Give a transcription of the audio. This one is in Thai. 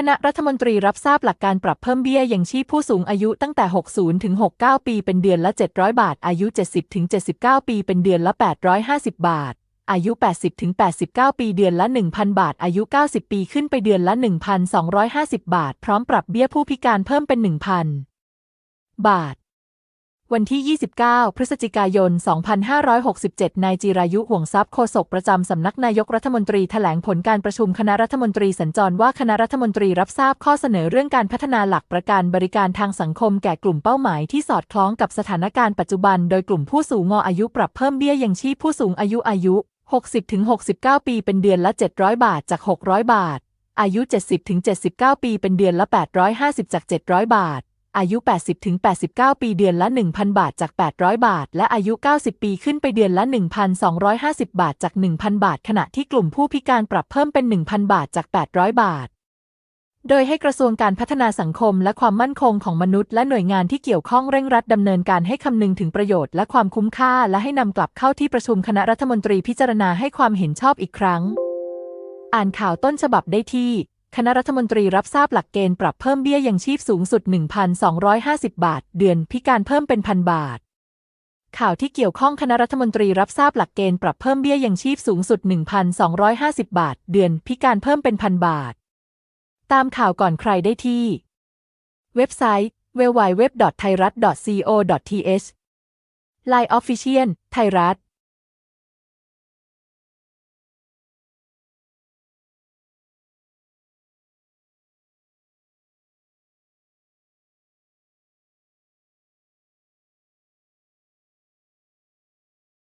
คณะรัฐมนตรีรับทราบหลักการปรับเพิ่มเบี้ยยังชีพผู้สูงอายุตั้งแต่ 60 ถึง 69 ปีเป็นเดือนละ 700 บาท อายุ 70 ถึง 79 ปีเป็นเดือนละ 850 บาท อายุ 80 ถึง 89 ปีเดือนละ 1,000 บาท อายุ 90 ปีขึ้นไปเดือนละ 1,250 บาท พร้อมปรับเบี้ยผู้พิการเพิ่มเป็น 1,000 บาท วันที่ 29 พฤศจิกายน 2567 นายจิรายุ ห่วงทรัพย์โฆษกประจำสำนักนายกรัฐมนตรีแถลงผลการประชุมคณะรัฐมนตรีสัญจรว่าคณะรัฐมนตรีรับทราบข้อเสนอเรื่องการพัฒนาหลักประกันบริการทางสังคมแก่กลุ่มเป้าหมายที่สอดคล้องกับสถานการณ์ปัจจุบัน โดยกลุ่มผู้สูงอายุปรับเพิ่มเบี้ยยังชีพผู้สูงอายุอายุ 60-69 ปีเป็นเดือนละ 700 บาทจาก 600 บาท อายุ 70-79 ปีเป็นเดือนละ 850 จาก 700 บาท อายุ 80-89 ปีเดือนละ 1,000 บาทจาก 800 บาท และอายุ 90 ปีขึ้นไปเดือนละ 1,250 บาทจาก 1,000 บาท ขณะที่กลุ่มผู้พิการปรับเพิ่มเป็น 1,000 บาทจาก 800 บาทโดยให้กระทรวงการพัฒนาสังคมและความมั่นคงของมนุษย์และหน่วยงานที่เกี่ยวข้องเร่งรัดดำเนินการให้คำนึงถึงประโยชน์และความคุ้มค่า และให้นำกลับเข้าที่ประชุมคณะรัฐมนตรีพิจารณาให้ความเห็นชอบอีกครั้ง อ่านข่าวต้นฉบับได้ที่ คณะรัฐมนตรีรับทราบหลักเกณฑ์ปรับเพิ่มเบี้ยยังชีพสูงสุด 1,250 บาท เดือนพิการเพิ่มเป็นพันบาท ข่าวที่เกี่ยวข้องคณะรัฐมนตรีรับทราบหลักเกณฑ์ปรับเพิ่มเบี้ยยังชีพสูงสุด 1,250 บาท เดือนพิการเพิ่มเป็นพันบาท ตามข่าวก่อนใครได้ที่ เว็บไซต์ www.thairat.co.th Line Official ไทยรัฐ